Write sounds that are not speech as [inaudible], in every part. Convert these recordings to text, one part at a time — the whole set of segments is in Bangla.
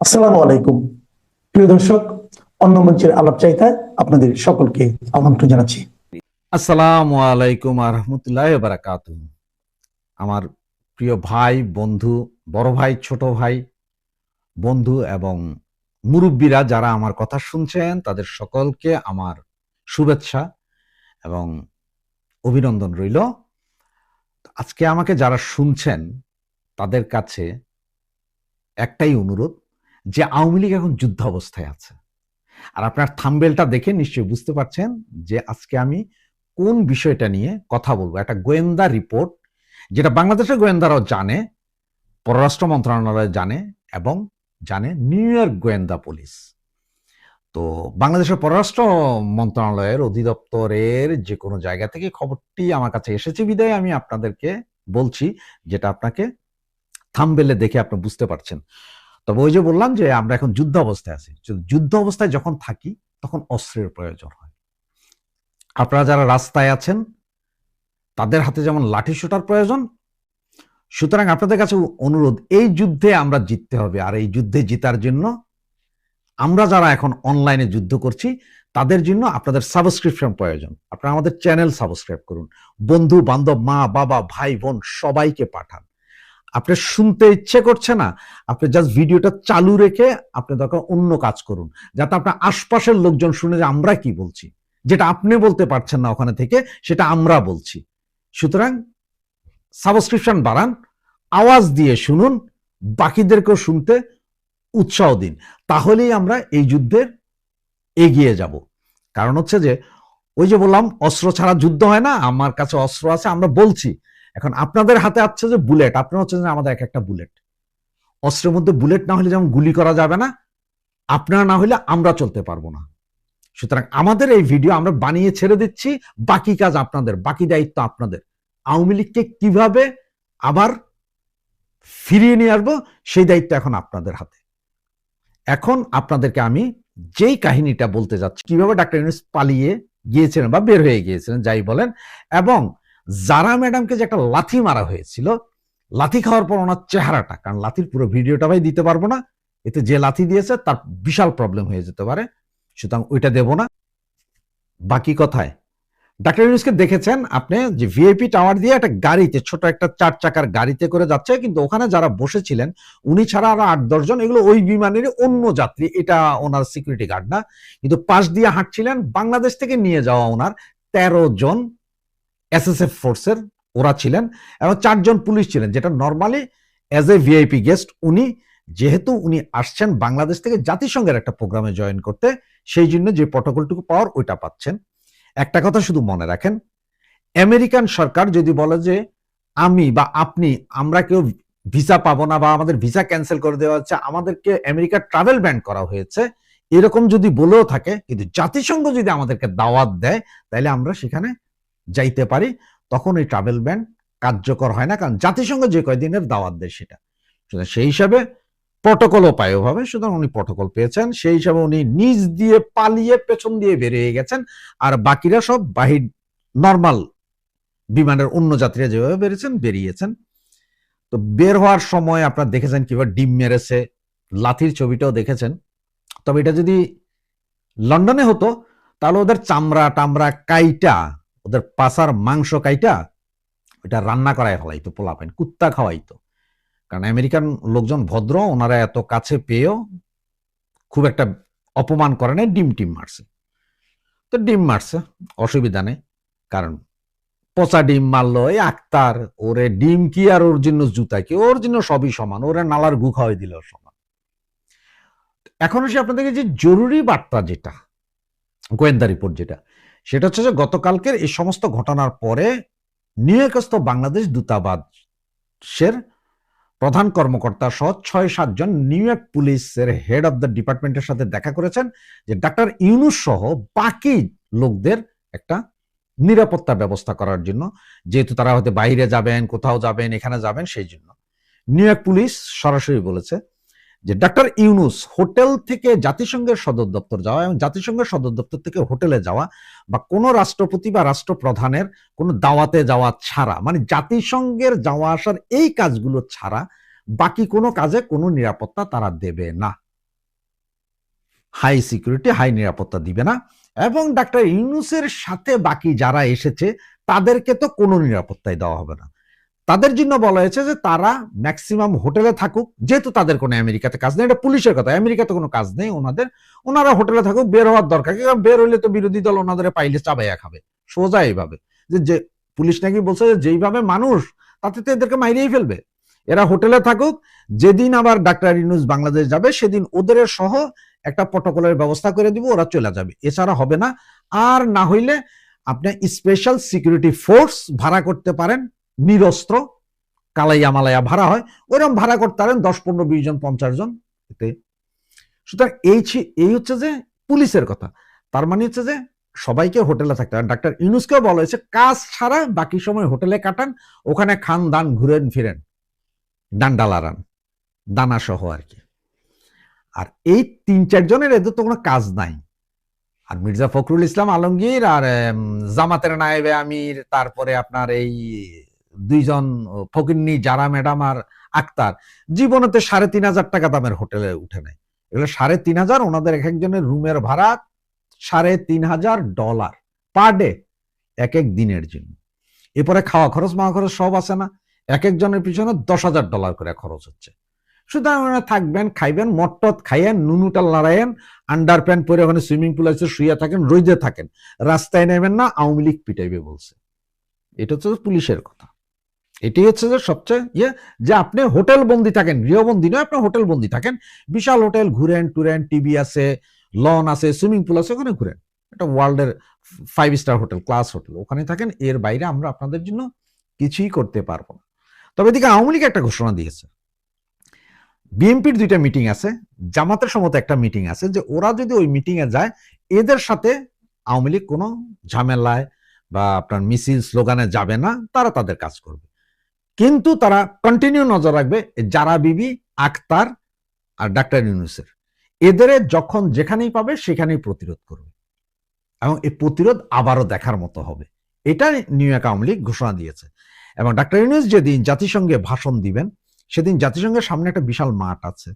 আসসালামু আলাইকুম। প্রিয় দর্শক, অন্য মঞ্চের আলাপ চাইতায় আপনাদের সকলকে আমন্ত্রণ জানাচ্ছি। আসসালামু আলাইকুম আহমতুল্লাহ বারাকাত আমার প্রিয় ভাই, বন্ধু, বড় ভাই, ছোট ভাই, বন্ধু এবং মুরব্বীরা যারা আমার কথা শুনছেন, তাদের সকলকে আমার শুভেচ্ছা এবং অভিনন্দন রইল। আজকে আমাকে যারা শুনছেন, তাদের কাছে একটাই অনুরোধ যে আওয়ামী লীগ এখন যুদ্ধ অবস্থায় আছে। আর আপনার থাম্বেলটা দেখে নিশ্চয়ই বুঝতে পারছেন যে আজকে আমি কোন বিষয়টা নিয়ে কথা বলব। একটা গোয়েন্দা রিপোর্ট, যেটা বাংলাদেশের গোয়েন্দারাও জানে, পররাষ্ট্র মন্ত্রণালয় জানে এবং জানে নিউ ইয়র্ক গোয়েন্দা পুলিশ। তো বাংলাদেশের পররাষ্ট্র মন্ত্রণালয়ের অধিদপ্তরের যে কোনো জায়গা থেকে খবরটি আমার কাছে এসেছে বিদায়। আমি আপনাদেরকে বলছি, যেটা আপনাকে থামবেলে দেখে আপনি বুঝতে পারছেন। তবে ওই যে বললাম যে আমরা এখন যুদ্ধ অবস্থায় আছি। যুদ্ধ অবস্থায় যখন থাকি, তখন অস্ত্রের প্রয়োজন হয়। আপনারা যারা রাস্তায় আছেন, তাদের হাতে যেমন লাঠি শোটার প্রয়োজন, সুতরাং আপনাদের কাছে অনুরোধ, এই যুদ্ধে আমরা জিততে হবে আর এই যুদ্ধে জিতার জন্য আমরা যারা এখন অনলাইনে যুদ্ধ করছি, তাদের জন্য আপনাদের সাবস্ক্রিপশন প্রয়োজন। আপনারা আমাদের চ্যানেল সাবস্ক্রাইব করুন। বন্ধু বান্ধব মা বাবা ভাই বোন সবাইকে পাঠান। আপনি শুনতে ইচ্ছে করছে না, আপনি জাস্ট ভিডিওটা চালু রেখে আপনি দরকার অন্য কাজ করুন, যাতে আপনার আশপাশের লোকজন শুনে যে আমরা কি বলছি। যেটা আপনি বলতে পারছেন না ওখানে থেকে, সেটা আমরা বলছি। সুতরাং সাবস্ক্রিপশন বাড়ান, আওয়াজ দিয়ে শুনুন, বাকিদেরকেও শুনতে উৎসাহ দিন। তাহলেই আমরা এই যুদ্ধের এগিয়ে যাব। কারণ হচ্ছে যে, ওই যে বললাম, অস্ত্র ছাড়া যুদ্ধ হয় না, আমার কাছে অস্ত্র আছে, আমরা বলছি। এখন আপনাদের হাতে আছে যে বুলেট, আপনার হচ্ছে যে আমাদের এক একটা বুলেট। অস্ত্রের মধ্যে বুলেট না হলে যেমন গুলি করা যাবে না, আপনারা না হলে আমরা চলতে পারব না। সুতরাং আমাদের এই ভিডিও আমরা বানিয়ে ছেড়ে দিচ্ছি, বাকি কাজ আপনাদের, বাকি দায়িত্ব আপনাদের। আওয়ামী লীগকে কীভাবে আবার ফিরিয়ে নিয়ে আসব, সেই দায়িত্ব এখন আপনাদের হাতে। এখন আপনাদেরকে আমি যেই কাহিনীটা বলতে যাচ্ছি, কীভাবে ডাক্তার ইউনুস পালিয়ে গিয়েছিলেন বা বের হয়ে গিয়েছিলেন, যাই বলেন, এবং জারা ম্যাডামকে যে একটা লাথি মারা হয়েছিল, লাথি খাওয়ার পর ওনার চেহারাটা, কারণ লাথির পুরো ভিডিওটা ভাই দিতে পারব না, এতে যে লাথি দিয়েছে তার বিশাল প্রবলেম হয়ে যেতে পারে, সুতরাং ওইটা দেব না। বাকি কথায়, ডাক্তার ইউনুসকে দেখেছেন আপনি যে ভিআইপি টাওয়ার দিয়ে একটা গাড়িতে, ছোট একটা চার চাকার গাড়িতে করে যাচ্ছে, কিন্তু ওখানে যারা বসেছিলেন, উনি ছাড়া আরও আট দশজন এগুলো ওই বিমানের অন্য যাত্রী, এটা ওনার সিকিউরিটি গার্ড না, কিন্তু পাশ দিয়ে হাঁটছিলেন, বাংলাদেশ থেকে নিয়ে যাওয়া ওনার তেরো জন এসএসএফ ফোর্সের ওরা ছিলেন এবং চারজন পুলিশ ছিলেন, যেটা normally as a VIP guest উনি, যেহেতু উনি আসছেন বাংলাদেশ থেকে জাতিসংঘের একটা প্রোগ্রামে জয়েন করতে, সেই জন্য যে প্রটোকলটুকু পাওয়ার ওইটা পাচ্ছেন। একটা কথা শুধু মনে রাখেন, আমেরিকান সরকার যদি বলে যে, আমি বা আপনি, আমরা কেউ ভিসা পাবো না বা আমাদের ভিসা ক্যান্সেল করে দেওয়া হচ্ছে, আমাদেরকে আমেরিকা ট্রাভেল ব্যান করা হয়েছে, এরকম যদি বলেও থাকে, কিন্তু জাতিসংঘ যদি আমাদেরকে দাওয়াত দেয়, তাহলে আমরা সেখানে যাইতে পারি, তখন এই ট্রাভেল ব্যান কার্যকর হয় না, কারণ জাতিসংঘ যে কয়দিনের দাওয়াত দেয় সেটা। সুতরাং সেই হিসাবে প্রটোকলও পায় ওভাবে, সুতরাং উনি প্রটোকল পেয়েছেন, সেই হিসাবে উনি নিজ দিয়ে পালিয়ে পেছন দিয়ে বেরিয়ে গেছেন, আর বাকিরা সব বাহির নর্মাল বিমানের অন্য যাত্রীরা যেভাবে বেরিয়েছেন বেরিয়েছেন। তো বের হওয়ার সময় আপনারা দেখেছেন কীভাবে ডিম মেরেছে, লাথির ছবিটাও দেখেছেন। তবে এটা যদি লন্ডনে হতো, তাহলে ওদের চামড়া টামড়া কাইটা ওদের পাসার মাংস কাইটা ওটা রান্না করায় ফেলাইতো, পোলাপাইন। কুত্তা খাওয়াইতো। কারণ আমেরিকান লোকজন ভদ্র, ওনারা এত কাছে পেয়েও খুব একটা অপমান করে নাই, ডিম টিম মারছে। তো ডিম মারছে, অসুবিধা নেই। কারণ পচা ডিম মারলো, এই আক্তার, ওরে ডিম কি আর ওর জন্য জুতা? কি ওর জন্য সবই সমান, ওরে নালার গু খাওয়াই দিল সমান। এখন সে আপনাদেরকে যে জরুরি বার্তা যেটা, গোয়েন্দা রিপোর্ট যেটা সেটা হচ্ছে যে গতকালকের এই সমস্ত ঘটনার পরে নিয়োগস্থ বাংলাদেশ দূতাবাসের প্রধান কর্মকর্তা সহ ছয় সাতজন নিউ ইয়র্ক পুলিশের হেড অব দ্য ডিপার্টমেন্টের সাথে দেখা করেছেন যে ডাক্তার ইউনুস সহ বাকি লোকদের একটা নিরাপত্তা ব্যবস্থা করার জন্য, যেহেতু তারা হয়তো বাইরে যাবেন, কোথাও যাবেন, এখানে যাবেন, সেই জন্য। নিউ ইয়র্ক পুলিশ সরাসরি বলেছে যে ডাক্তার ইউনুস হোটেল থেকে জাতিসংঘের সদর দপ্তর যাওয়া এবং জাতিসংঘের সদর দপ্তর থেকে হোটেলে যাওয়া বা কোনো রাষ্ট্রপতি বা রাষ্ট্রপ্রধানের কোনো দাওয়াতে যাওয়া ছাড়া মানে জাতিসংঘের যাওয়া আসার এই কাজগুলো ছাড়া বাকি কোনো কাজে কোনো নিরাপত্তা তারা দেবে না। হাই সিকিউরিটি হাই নিরাপত্তা দিবে না এবং ডাক্তার ইউনুসের সাথে বাকি যারা এসেছে তাদেরকে তো কোনো নিরাপত্তাই দেওয়া হবে না। তাদের জন্য বলা হয়েছে যে তারা ম্যাক্সিমাম হোটেলে থাকুক, যেহেতু তাদের কোনো আমেরিকাতে কাজ নেই, এটা পুলিশের কথা। আমেরিকাতে কোনো কাজ নেই ওনাদের। ওনারা হোটেলে থাকুক, বের হওয়ার দরকার কারণ বের হইলে তো বিরোধী দল ওনাদের পাইলে চাবাইয়া খাবে। সোজা এইভাবে। যে যে পুলিশ নাকি বলছে যে যেইভাবে মানুষ, তাতে তো এদেরকে মাইরেই ফেলবে। এরা হোটেলে থাকুক, যেদিন আবার ডাক্তার ইউনুস বাংলাদেশ যাবে, সেদিন ওদের সহ একটা প্রটোকলের ব্যবস্থা করে দিব, ওরা চলে যাবে। এছাড়া হবে না। আর না হইলে আপনি স্পেশাল সিকিউরিটি ফোর্স ভাড়া করতে পারেন। নিরস্ত্র কালাইয়া মালাইয়া ভাড়া হয়, ওইরকম ভাড়া করতে পারেন দশ, পনেরো, বিশ জন, পঞ্চাশ জন। এতে সুতরাং এই এই হচ্ছে যে পুলিশের কথা। তার মানে হচ্ছে যে সবাইকে হোটেলে থাকতে হবে। ডাক্তার ইউনুসকেও বলা হয়েছে, কাজ ছাড়া বাকি সময় হোটেলে কাটান, ওখানে খান, দান, ঘুরেন, ফিরেন, ডান্ডা লাড়ান দানা সহ আর কি। আর এই তিন চারজনের এদের তো কোনো কাজ নাই। আর মির্জা ফখরুল ইসলাম আলমগীর আর জামাতের নায়েবে আমির, তারপরে আপনার এই দুইজন ফকিন্নি জারা ম্যাডাম আর আক্তার, জীবনেতে সাড়ে তিন হাজার টাকা দামের হোটেলে উঠে নেয় এগুলো সাড়ে তিন হাজার, ওনাদের এক একজনের রুমের ভাড়া সাড়ে তিন হাজার ডলার পার ডে, এক এক দিনের জন্য। এরপরে খাওয়া খরচ, মাওয়া খরচ সব আছে না, এক একজনের পিছনে দশ হাজার ডলার করে খরচ হচ্ছে। সুতরাং ওনারা থাকবেন, খাইবেন, মট্টত খাইয়েন, নুনুটা লড়াইয়েন, আন্ডার প্যান্ট পরে ওখানে সুইমিং পুল আছে শুয়ে থাকেন, রোদে থাকেন। রাস্তায় নেবেন না, আওয়ামী লীগ পিটাইবে বলছে। এটা হচ্ছে পুলিশের কথা। এটি হচ্ছে যে সবচেয়ে ইয়ে যে আপনি হোটেল বন্দি থাকেন, গৃহবন্দী নয়, আপনি হোটেল বন্দি থাকেন। বিশাল হোটেল, ঘুরেন, টুরেন টিভি আছে, লন আছে, সুইমিং পুল আছে, ওখানে ঘুরেন। এটা ওয়ার্ল্ডের five star hotel, class hotel, ওখানে থাকেন। এর বাইরে আমরা আপনাদের জন্য কিছুই করতে পারব না। তবে এদিকে আওয়ামী লীগ একটা ঘোষণা দিয়েছে। বিএনপির দুইটা মিটিং আছে, জামাতের সমত একটা মিটিং আছে, যে ওরা যদি ওই মিটিং এ যায়, এদের সাথে আওয়ামী লীগ কোনো ঝামেলায় বা আপনার মিছিল, স্লোগানে যাবে না, তারা তাদের কাজ করবে। কিন্তু তারা কন্টিনিউ নজর রাখবে যারা বিবি আক্তার আর ডাক্তার ইউনুসের। এদের যখন যেখানেই পাবে সেখানেই প্রতিরোধ করবে। এবং এই প্রতিরোধ আবারও দেখার মতো হবে। এটা নিউ ইয়র্ক আওয়ামী লীগ ঘোষণা দিয়েছে। এবং ডাক্তার ইউনুস যেদিন জাতিসংঘে ভাষণ দিবেন, সেদিন জাতিসংঘের সামনে একটা বিশাল মাঠ আছে।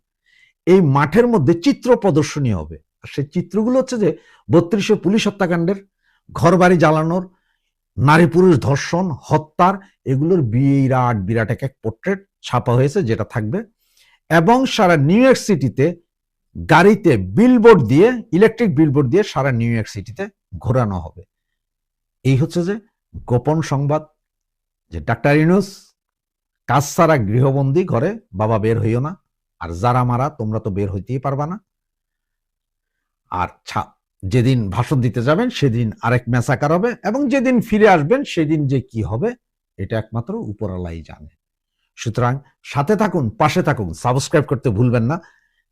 এই মাঠের মধ্যে চিত্র প্রদর্শনী হবে। সেই চিত্রগুলো হচ্ছে যে বত্রিশে পুলিশ হত্যাকাণ্ডের ঘর বাড়ি জ্বালানোর নারী পুরুষ ধর্ষণ, হত্যার, এগুলোর বিরাট বিরাট এক এক পোর্ট্রেট ছাপা হয়েছে, যেটা থাকবে। এবং সারা নিউ ইয়র্ক সিটিতে গাড়িতে বিলবোর্ড দিয়ে ইলেকট্রিক বিলবোর্ড দিয়ে সারা নিউ ইয়র্ক সিটিতে ঘোরানো হবে। এই হচ্ছে যে গোপন সংবাদ, যে ডাক্তার ইনুস কাজ ছাড়া গৃহবন্দী ঘরে বাবা বের হইও না, আর যারা মারা তোমরা তো বের হইতেই পারবা না। আর যেদিন ভাষণ দিতে যাবেন, সেদিন আরেক মেসাকার হবে এবং যেদিন ফিরে আসবেন, সেদিন যে কি হবে, এটা একমাত্র উপরালাই জানে। সুতরাং সাথে থাকুন, পাশে থাকুন, সাবস্ক্রাইব করতে ভুলবেন না।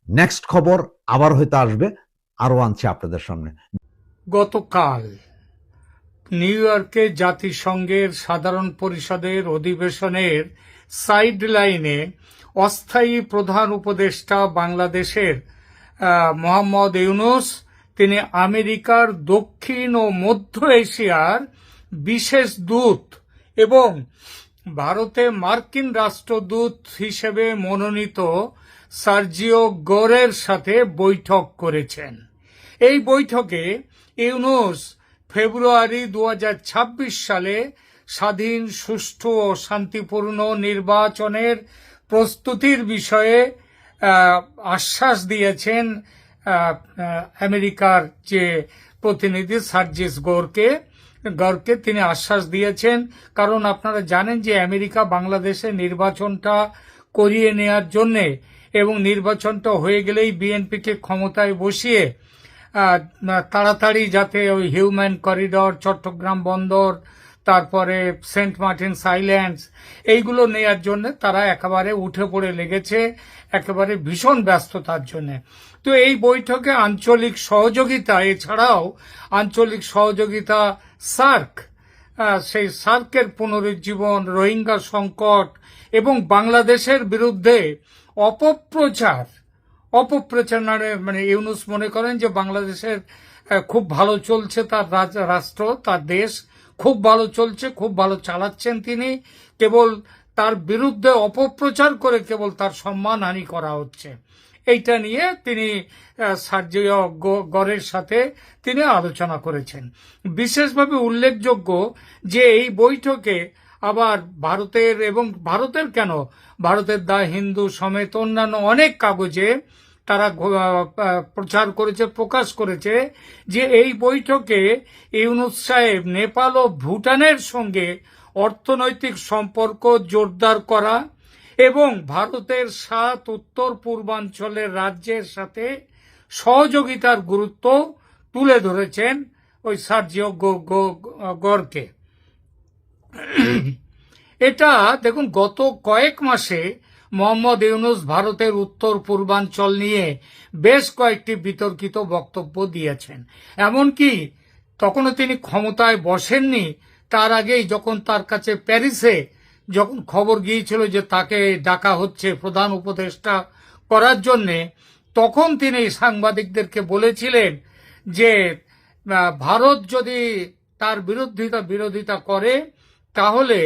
নেক্সট খবর আবার হয়তো আসবে আরও আনছে আপনাদের সামনে। গতকাল নিউ ইয়র্কে জাতিসংঘের সাধারণ পরিষদের অধিবেশনের সাইড লাইনে অস্থায়ী প্রধান উপদেষ্টা বাংলাদেশের মোহাম্মদ ইউনুস তিনি আমেরিকার দক্ষিণ ও মধ্য এশিয়ার বিশেষ দূত এবং ভারতে মার্কিন রাষ্ট্রদূত হিসেবে মনোনীত সার্জিও গোরের সাথে বৈঠক করেছেন। এই বৈঠকে ইউনুস ফেব্রুয়ারি দু হাজার ছাব্বিশ সালে স্বাধীন, সুষ্ঠু ও শান্তিপূর্ণ নির্বাচনের প্রস্তুতির বিষয়ে আশ্বাস দিয়েছেন আমেরিকার যে প্রতিনিধি সার্জিস গোরকে গড়কে তিনি আশ্বাস দিয়েছেন। কারণ আপনারা জানেন যে আমেরিকা বাংলাদেশে নির্বাচনটা করিয়ে নেয়ার জন্যে এবং নির্বাচনটা হয়ে গেলেই বিএনপিকে ক্ষমতায় বসিয়ে তাড়াতাড়ি যাতে ওই হিউম্যান করিডর, চট্টগ্রাম বন্দর তারপরে সেন্ট মার্টিন সাইল্যান্ডস, এইগুলো নেয়ার জন্য তারা একেবারে উঠে পড়ে লেগেছে, একেবারে ভীষণ ব্যস্ততার জন্য। তো এই বৈঠকে আঞ্চলিক সহযোগিতা, এছাড়াও আঞ্চলিক সহযোগিতা সার্ক সেই সার্কের পুনরুজ্জীবন, রোহিঙ্গা সংকট এবং বাংলাদেশের বিরুদ্ধে অপপ্রচার অপপ্রচার মানে ইউনুস মনে করেন যে বাংলাদেশের খুব ভালো চলছে তার রাষ্ট্র, তার দেশ খুব ভালো চলছে, খুব ভালো চালাচ্ছেন তিনি। কেবল তার বিরুদ্ধে অপপ্রচার করে কেবল তার সম্মানহানি করা হচ্ছে। এইটা নিয়ে তিনি সার্জিও গড়ের সাথে তিনি আলোচনা করেছেন। বিশেষভাবে উল্লেখযোগ্য যে এই বৈঠকে আবার ভারতের এবং ভারতের কেন? ভারতের দা হিন্দু সমেত অন্যান্য অনেক কাগজে তারা প্রচার করেছে, প্রকাশ করেছে যে এই বৈঠকে ইউনুস সাহেব নেপাল ও ভুটানের সঙ্গে অর্থনৈতিক সম্পর্ক জোরদার করা এবং ভারতের সাত উত্তর পূর্বাঞ্চলের রাজ্যের সাথে সহযোগিতার গুরুত্ব তুলে ধরেছেন ওই সার্জিও গড়কে। [clears throat] এটা, দেখুন, গত কয়েক মাসে মোহাম্মদ ইউনুস ভারতের উত্তর পূর্বাঞ্চল নিয়ে বেশ কয়েকটি বিতর্কিত বক্তব্য দিয়েছেন। এমনকি তখনও তিনি ক্ষমতায় বসেননি, তার আগেই যখন তার কাছে প্যারিসে যখন খবর গিয়েছিল যে তাকে ডাকা হচ্ছে প্রধান উপদেষ্টা করার জন্যে, তখন তিনি সাংবাদিকদেরকে বলেছিলেন যে ভারত যদি তার বিরোধিতা বিরোধিতা করে, তাহলে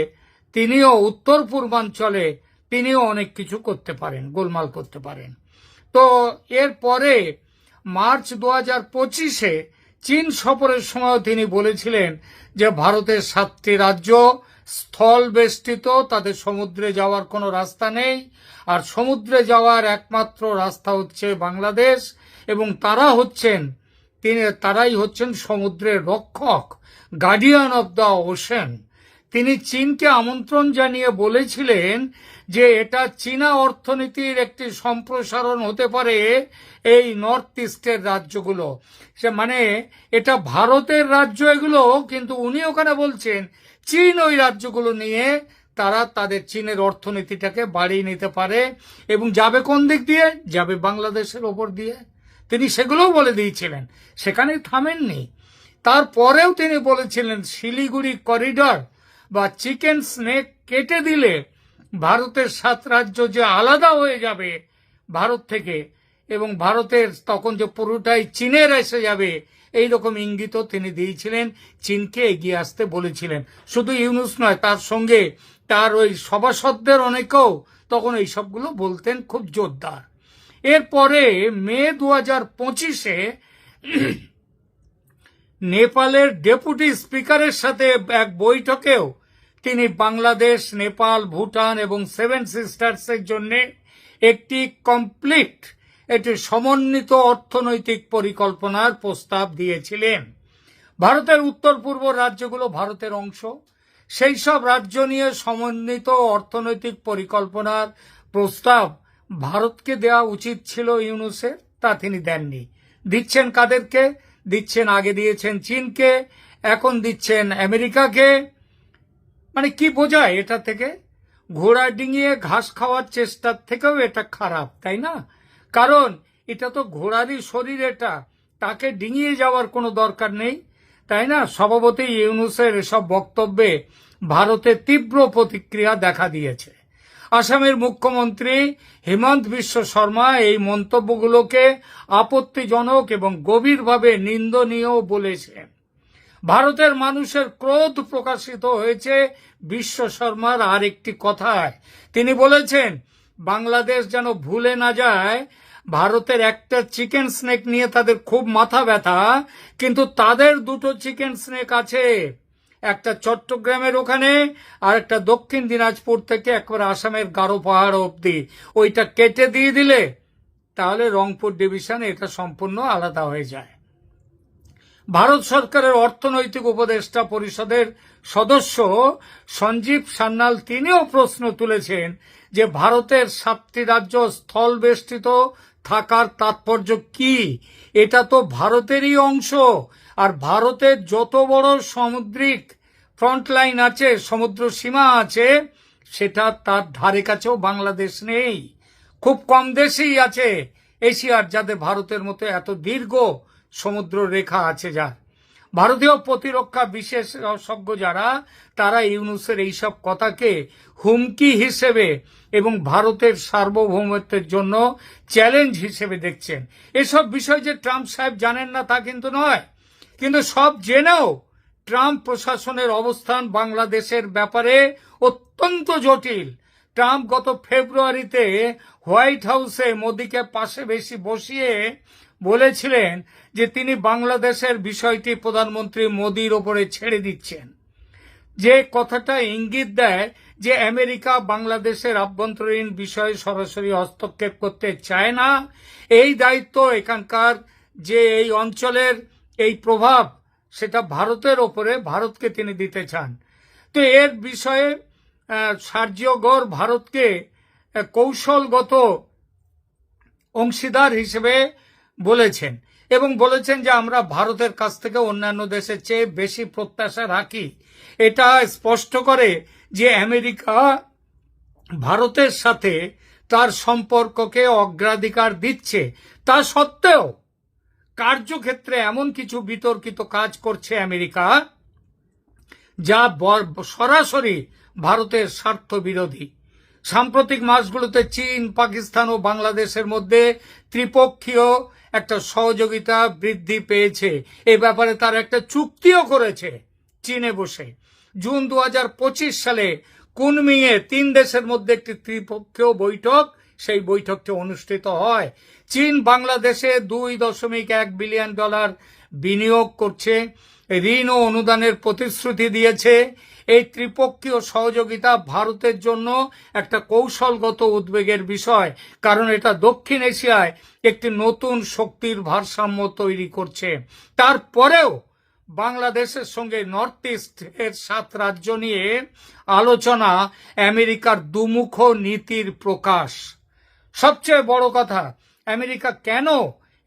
তিনিও উত্তর পূর্বাঞ্চলে তিনিও অনেক কিছু করতে পারেন, গোলমাল করতে পারেন। তো এরপরে মার্চ দু হাজার পঁচিশে চীন সফরের সময় তিনি বলেছিলেন যে ভারতের সাতটি রাজ্য স্থল বেষ্টিত, তাদের সমুদ্রে যাওয়ার কোনো রাস্তা নেই, আর সমুদ্রে যাওয়ার একমাত্র রাস্তা হচ্ছে বাংলাদেশ, এবং তারা হচ্ছেন, তিনি, তারাই হচ্ছেন সমুদ্রের রক্ষক গার্ডিয়ান অব দ্য ওশেন তিনি চীনকে আমন্ত্রণ জানিয়ে বলেছিলেন যে এটা চীনা অর্থনীতির একটি সম্প্রসারণ হতে পারে এই নর্থ ইস্টের রাজ্যগুলো। সে মানে এটা ভারতের রাজ্য এগুলো, কিন্তু উনি ওখানে বলছেন চীন ওই রাজ্যগুলো নিয়ে তারা তাদের চীনের অর্থনীতিটাকে বাড়িয়ে নিতে পারে এবং যাবে কোন দিক দিয়ে? যাবে বাংলাদেশের ওপর দিয়ে। তিনি সেগুলোও বলে দিয়েছিলেন। সেখানে থামেননি। তারপরেও তিনি বলেছিলেন শিলিগুড়ি করিডর বা চিকেন স্নেক কেটে দিলে ভারতের সাত রাজ্য যে আলাদা হয়ে যাবে ভারত থেকে, এবং ভারতের তখন যে পুরোটাই চীনের এসে যাবে এই রকম ইঙ্গিতও তিনি দিয়েছিলেন, চীনকে এগিয়ে আসতে বলেছিলেন। শুধু ইউনুস নয়, তার সঙ্গে তার ওই সভাসদদের অনেকেও তখন এই সবগুলো বলতেন, খুব জোরদার। এরপরে মে দু হাজার পঁচিশে নেপালের ডেপুটি স্পিকারের সাথে এক বৈঠকেও তিনি বাংলাদেশ, নেপাল, ভুটান এবং সেভেন সিস্টার্সের জন্য একটি কমপ্লিট, একটি সমন্বিত অর্থনৈতিক পরিকল্পনার প্রস্তাব দিয়েছিলেন। ভারতের উত্তর পূর্ব রাজ্যগুলো ভারতের অংশ। সেই সব রাজ্য নিয়ে সমন্বিত অর্থনৈতিক পরিকল্পনার প্রস্তাব ভারতকে দেওয়া উচিত ছিল ইউনুসের, তা তিনি দেননি। দিচ্ছেন কাদেরকে? দিচ্ছেন, আগে দিয়েছেন চীনকে, এখন দিচ্ছেন আমেরিকাকে। মানে কি বোঝায় এটা থেকে? ঘোড়া ডিঙিয়ে ঘাস খাওয়ার চেষ্টার থেকেও এটা খারাপ, তাই না? কারণ এটা তো ঘোড়ারই শরীর এটা, তাকে ডিঙিয়ে যাওয়ার কোনো দরকার নেই, তাই না? স্বভাবতই ইউনুসের এসব বক্তব্যে ভারতের তীব্র প্রতিক্রিয়া দেখা দিয়েছে। আসামের মুখ্যমন্ত্রী হেমন্ত বিশ্ব শর্মা এই মন্তব্যগুলোকে আপত্তিজনক এবং গভীরভাবে নিন্দনীয় বলেছেন। ভারতের মানুষের ক্রোধ প্রকাশিত হয়েছে বিশ্ব শর্মার আরেকটি কথায়। তিনি বলেছেন, বাংলাদেশ যেন ভুলে না যায়, ভারতের একটা চিকেন স্নেক নিয়ে তাদের খুব মাথা ব্যথা, কিন্তু তাদের দুটো চিকেন স্নেক আছে। একটা চট্টগ্রামের ওখানে আর একটা দক্ষিণ দিনাজপুর থেকে একবার আসামের গারো পাহাড় অবধি। ওইটা কেটে দিয়ে দিলে তাহলে রংপুর ডিভিশন এটা সম্পূর্ণ আলাদা হয়ে যায়। ভারত সরকারের অর্থনৈতিক উপদেষ্টা পরিষদের সদস্য সঞ্জীব সান্যাল তিনিও প্রশ্ন তুলেছেন যে ভারতের সাতটি রাজ্য স্থল বেষ্টিত থাকার তাৎপর্য কি? এটা তো ভারতেরই অংশ। আর ভারতের যত বড় সামুদ্রিক ফ্রন্ট লাইন আছে, সমুদ্র সীমা আছে, সেটা তার ধারে কাছেও বাংলাদেশ নেই। খুব কম দেশেই আছে এশিয়ার, যাদের ভারতের মতো এত দীর্ঘ সমুদ্র রেখা আছে যার। ভারতীয় প্রতিরক্ষা বিশেষজ্ঞ যারা, তারা ইউনুসের এইসব কথাকে হুমকি হিসেবে এবং ভারতের সার্বভৌমত্বের জন্য চ্যালেঞ্জ হিসেবে দেখছেন। এসব বিষয় যে ট্রাম্প সাহেব জানেন না তা কিন্তু নয়। কিন্তু সব জেনেও ট্রাম্প প্রশাসনের অবস্থান বাংলাদেশের ব্যাপারে অত্যন্ত জটিল। ট্রাম্প গত ফেব্রুয়ারিতে হোয়াইট হাউসে মোদীকে পাশে বেশি বসিয়ে বলেছিলেন যে তিনি বাংলাদেশের বিষয়টি প্রধানমন্ত্রী মোদীর ওপরে ছেড়ে দিচ্ছেন। যে কথাটা ইঙ্গিত দেয় যে আমেরিকা বাংলাদেশের আভ্যন্তরীণ বিষয়ে সরাসরি হস্তক্ষেপ করতে চায় না, এই দায়িত্ব এখানকার যে এই অঞ্চলের এই প্রভাব সেটা ভারতের ওপরে ভারতকে তিনি দিতে চান। তো এর বিষয়ে আহ, সার্জিও গড় ভারতকে কৌশলগত অংশীদার হিসেবে বলেছেন এবং বলেছেন যে আমরা ভারতের কাছ থেকে অন্যান্য দেশের চেয়ে বেশি প্রত্যাশা রাখি। এটা স্পষ্ট করে যে আমেরিকা ভারতের সাথে তার সম্পর্ককে অগ্রাধিকার দিচ্ছে। তা সত্ত্বেও কার্যক্ষেত্রে এমন কিছু বিতর্কিত কাজ করছে আমেরিকা, যা সরাসরি ভারতের স্বার্থ বিরোধী। সাম্প্রতিক মাসগুলোতে চীন, পাকিস্তান ও বাংলাদেশের মধ্যে ত্রিপক্ষীয় একটা সহযোগিতা বৃদ্ধি পেয়েছে। এ ব্যাপারে তার একটা চুক্তিও করেছে চীনে বসে। জুন দু হাজার পঁচিশ সালে কুনমিংয়ে তিন দেশের মধ্যে একটি ত্রিপক্ষীয় বৈঠক সেই বৈঠকটি অনুষ্ঠিত হয়। চীন বাংলাদেশে দুই দশমিক এক বিলিয়ন ডলার বিনিয়োগ করছে। ঋণ ও অনুদানের প্রতিশ্রুতি দিয়েছে। এই ত্রিপক্ষীয় সহযোগিতা ভারতের জন্য একটা কৌশলগত উদ্বেগের বিষয়, কারণ এটা দক্ষিণ এশিয়ায় একটি নতুন শক্তির ভারসাম্য তৈরি করছে। তারপরেও বাংলাদেশের সঙ্গে নর্থ ইস্ট এর সাত রাজ্য নিয়ে আলোচনা আমেরিকার দুমুখ নীতির প্রকাশ। সবচেয়ে বড় কথা, আমেরিকা কেন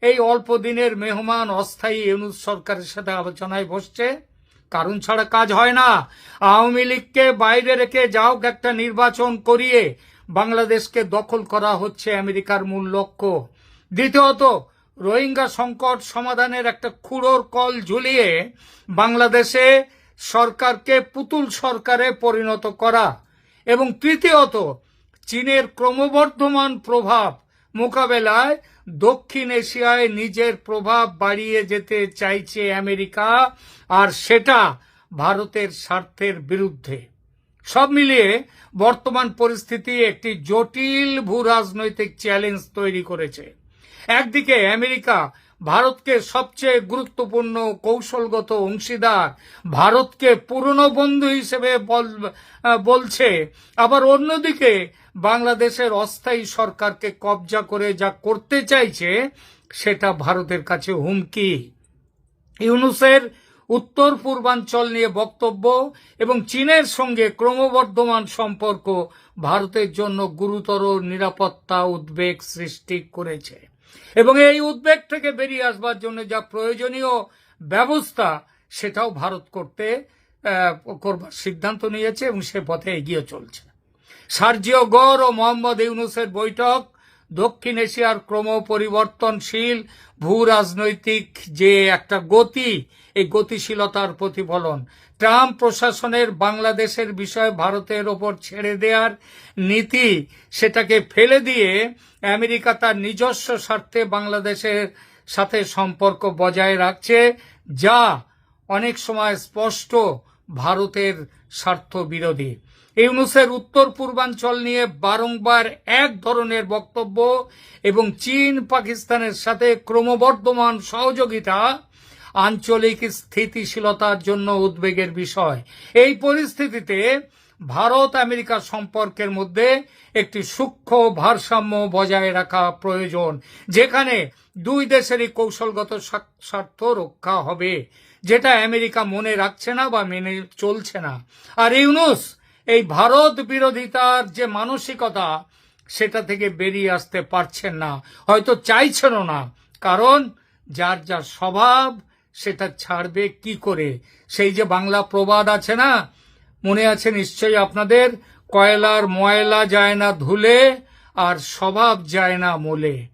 এই অল্প দিনের মেহমান অস্থায়ী ইউনুস সরকারের সাথে আলোচনায় বসছে? কারণ ছাড়া কাজ হয় না। আওয়ামী লীগকে বাইরে রেখে যাও একটা নির্বাচন করিয়ে বাংলাদেশকে দখল করা হচ্ছে আমেরিকার মূল লক্ষ্য। দ্বিতীয়ত, রোহিঙ্গা সংকট সমাধানের একটা খুঁড়োর কল ঝুলিয়ে বাংলাদেশে সরকারকে পুতুল সরকারে পরিণত করা। এবং তৃতীয়ত চীনের ক্রমবর্ধমান প্রভাব মোকাবেলায় দক্ষিণ এশিয়ায় নিজের প্রভাব বাড়িয়ে যেতে চাইছে আমেরিকা, আর সেটা ভারতের স্বার্থের বিরুদ্ধে। সব মিলিয়ে বর্তমান পরিস্থিতি একটি জটিল ভূ রাজনৈতিক চ্যালেঞ্জ তৈরি করেছে। একদিকে আমেরিকা ভারতকে সবচেয়ে গুরুত্বপূর্ণ কৌশলগত অংশীদার ভারতকে পুরনো বন্ধু হিসেবে বলছে। আবার অন্যদিকে বাংলাদেশের অস্থায়ী সরকারকে কবজা করে যা করতে চাইছে, সেটা ভারতের কাছে হুমকি। ইউনুসের উত্তর পূর্বাঞ্চল নিয়ে বক্তব্য এবং চীনের সঙ্গে ক্রমবর্ধমান সম্পর্ক ভারতের জন্য গুরুতর নিরাপত্তা উদ্বেগ সৃষ্টি করেছে। এবং এই উদ্বেগ থেকে বেরিয়ে আসবার জন্য যা প্রয়োজনীয় ব্যবস্থা, সেটাও ভারত করতে করবার সিদ্ধান্ত নিয়েছে এবং সে পথে এগিয়ে চলছে। সার্জিও গড় ও মোহাম্মদ ইউনুসের বৈঠক, দক্ষিণ এশিয়ার ক্রম পরিবর্তনশীল ভূ রাজনৈতিক যে একটা গতি, এই গতিশীলতার প্রতিফলন ট্রাম্প প্রশাসনের বাংলাদেশের বিষয়ে ভারতের ওপর ছেড়ে দেওয়ার নীতি সেটাকে ফেলে দিয়ে আমেরিকা তার নিজস্ব স্বার্থে বাংলাদেশের সাথে সম্পর্ক বজায় রাখছে, যা অনেক সময় স্পষ্ট ভারতের স্বার্থ বিরোধী ইউনুসের উত্তর পূর্বাঞ্চল নিয়ে বারংবার এক ধরনের বক্তব্য এবং চীন পাকিস্তানের সাথে ক্রমবর্ধমান সহযোগিতা আঞ্চলিক স্থিতিশীলতার জন্য উদ্বেগের বিষয়। এই পরিস্থিতিতে ভারত আমেরিকা সম্পর্কের মধ্যে একটি সূক্ষ্ম ভারসাম্য বজায় রাখা প্রয়োজন, যেখানে দুই দেশেরই কৌশলগত স্বার্থ রক্ষা হবে, যেটা আমেরিকা মনে রাখছে না বা মেনে চলছে না। আর ইউনুস, এই ভারত বিরোধিতার যে মানসিকতা, সেটা থেকে বেরিয়ে আসতে পারছেন না। হয়তো চাইছেনও না, কারণ যার যার স্বভাব সেটা ছাড়বে কি করে? সেই যে বাংলা প্রবাদ আছে না, মনে আছে নিশ্চয়ই আপনাদের? কয়লার ময়লা যায় না ধুলে আর স্বভাব যায় না মোলে।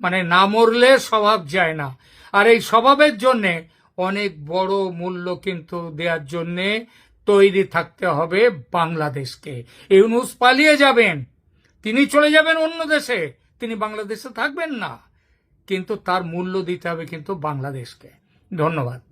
মানে না মরলে স্বভাব যায় না। আর এই স্বভাবের জন্যে অনেক বড় মূল্য কিন্তু দেওয়ার জন্যে তৈরি থাকতে হবে বাংলাদেশকে। ইউনুস পালিয়ে যাবেন, তিনি চলে যাবেন অন্য দেশে, তিনি বাংলাদেশে থাকবেন না। কিন্তু তার মূল্য দিতে হবে কিন্তু বাংলাদেশকে। ধন্যবাদ।